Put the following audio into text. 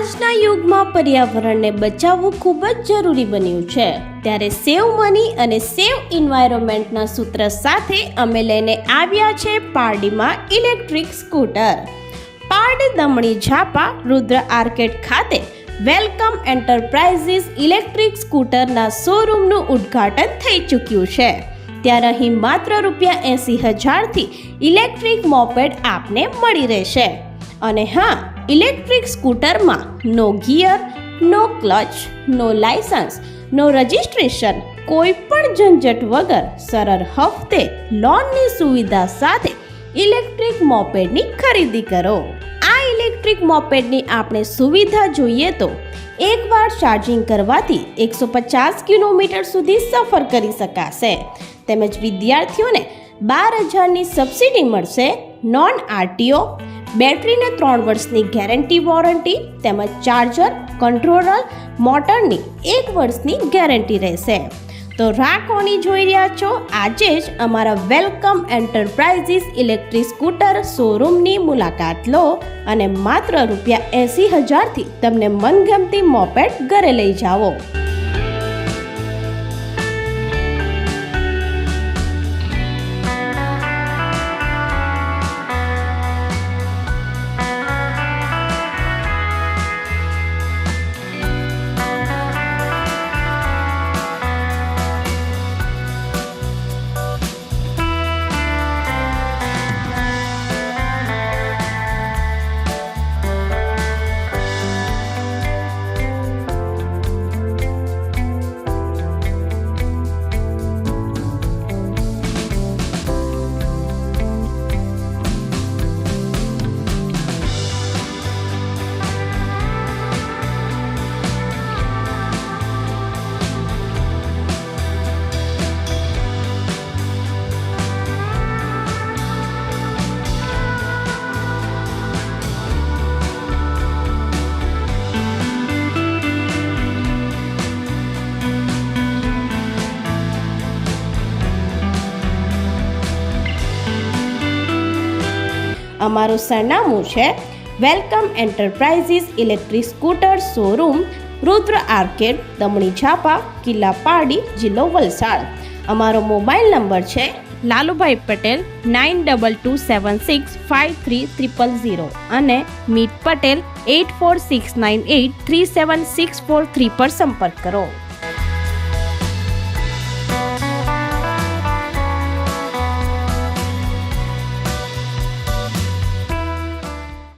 આજના યુગમાં પર્યાવરણને બચાવવું ખૂબ જ જરૂરી બન્યું છે. ત્યારે સેવ મની અને સેવ ઇન્વાયરમેન્ટના સૂત્ર સાથે અમે લઈને આવ્યા છે પારડીમાં electric scooter. Pardi Damani Zapa Rudra arcade ખાતે વેલકમ એન્ટરપ્રાઇઝીસ ઇલેક્ટ્રિક સ્કૂટરના શોરૂમનું ઉદ્ઘાટન થઈ ચૂક્યું છે. ત્યારે અહીં માત્ર રૂપિયા એંસી હજારથી ઇલેક્ટ્રિક મોપેડ આપને મળી રહેશે. અને હા electric સ્કૂટરમાં no gear, no clutch, no licence no registration, કોઈ પણ ઝંઝટ વગર સરળ હફતે લોનની સુવિધા સાથે ઇલેક્ટ્રિક મોપેડની ખરીદી કરો. આ ઇલેક્ટ્રિક મોપેડની આપણે સુવિધા જોઈએ તો એકવાર ચાર્જિંગ કરવાથી એકસો પચાસ કિલોમીટર સુધી સફર કરી શકાશે. તેમજ વિદ્યાર્થીઓને બાર હજારની સબસિડી મળશે, નોન આરટીઓ બેટરીને ત્રણ વર્ષની ગેરંટી વોરંટી તેમજ ચાર્જર, કંટ્રોલર, મોટરની એક વર્ષની ગેરંટી રહેશે. તો રાખોની જોઈ રહ્યા છો? આજે જ અમારા વેલકમ એન્ટરપ્રાઇઝીસ ઇલેક્ટ્રિક સ્કૂટર શોરૂમની મુલાકાત લો અને માત્ર રૂપિયા એંસી હજારથી તમને મનગમતી મોપેડ ઘરે લઈ જાઓ. અમારું સરનામું છે welcome enterprises electric scooter showroom, Rudra arcade, Damani Chhapa, Killa Pardi જિલ્લો વલસાડ. અમારો મોબાઈલ નંબર છે Lalubhai Patel nine double two seven six five three triple zero અને Meet Patel eight four six nine eight three seven six four three પર સંપર્ક કરો.